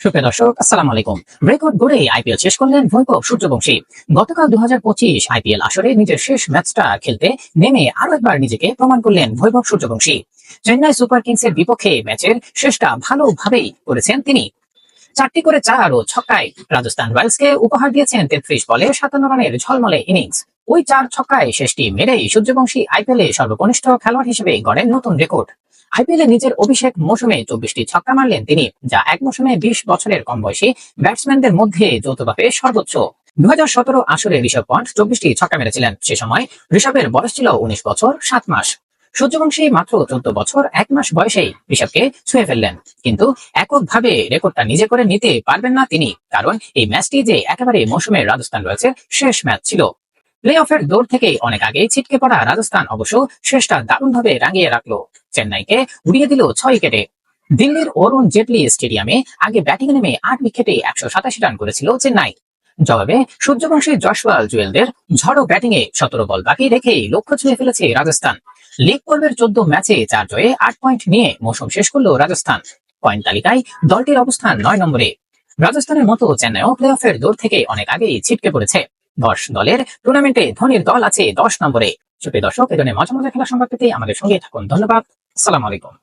সুপ্রিয় দর্শক, আসসালামু আলাইকুম। রেকর্ড গড়ে আইপিএল শেষ করলেন বৈভব সূর্যবংশী। গতকাল দু আইপিএল আসরে নিজের শেষ ম্যাচটা খেলতে নেমে আরও একবার নিজেকে প্রমাণ করলেন বৈভব সূর্যবংশী। চেন্নাই সুপার কিংস এর বিপক্ষে ম্যাচের শেষটা ভালোভাবেই করেছেন তিনি। চারটি করে চার ও ছক্কায় রাজস্থান রয়্যালসকে উপহার দিয়েছেন তেত্রিশ বলে সাতান্ন রানের ঝলমলে ইনিংস। ওই চার ছক্কায় শেষটি মেরেই সূর্যবংশী আইপিএলে সর্বকনিষ্ঠ খেলোয়াড় হিসেবে গড়েন নতুন রেকর্ড। আইপিএলে নিজের অভিষেক মৌসুমে চব্বিশটি ছক্কা মারলেন তিনি, যা এক মৌসুমে বিশ বছরের কম বয়সী ব্যাটসম্যানদের মধ্যে যৌথভাবে সর্বোচ্চ। দু হাজার সতেরো আসরে ঋষভ পন্ট চব্বিশটি ছক্কা মেরেছিলেন। সে সময় ঋষভের বয়স ছিল উনিশ বছর, সাত মাস। সূর্যবংশী মাত্র চোদ্দ বছর, এক মাস বয়সেই ঋষভকে ছুঁয়ে ফেললেন। কিন্তু এককভাবে রেকর্ডটা নিজে করে নিতে পারবেন না তিনি, কারণ এই ম্যাচটি যে একেবারে মৌসুমে রাজস্থান রয়েছে শেষ ম্যাচ ছিল। প্লে অফের দৌড় থেকে অনেক আগেই ছিটকে পড়া রাজস্থান অবশ্য শেষটা দারুণভাবে রাঙিয়ে রাখল চেন্নাইকে, উড়িয়ে দিল ছয় উইকেটে। দিল্লির অরুণ জেটলি স্টেডিয়ামে আগে ব্যাটিং নেমে আট উইকেটে একশো সাতাশি রান করেছিল চেন্নাই। জবাবে সূর্যবংশী জশওয়াল জুয়েলদের ঝড়ো ব্যাটিং এ সতেরো বল বাকি রেখেই লক্ষ্য ছুঁয়ে ফেলেছে রাজস্থান। লিগ পর্বের চোদ্দ ম্যাচে চার জয়ে আট পয়েন্ট নিয়ে মৌসুম শেষ করল রাজস্থান। পয়েন্ট তালিকায় দলটির অবস্থান নয় নম্বরে। রাজস্থানের মতো চেন্নাইও প্লে অফের দৌড় থেকে অনেক আগেই ছিটকে পড়েছে। দশ দলের টুর্নামেন্টে ধোনির দল আছে দশ নম্বরে। সুপ্রিয় দর্শক এই ধরনের মজা মজা খেলা সংবাদ পেতে আমাদের সঙ্গে থাকুন। ধন্যবাদ। সালাম আলাইকুম।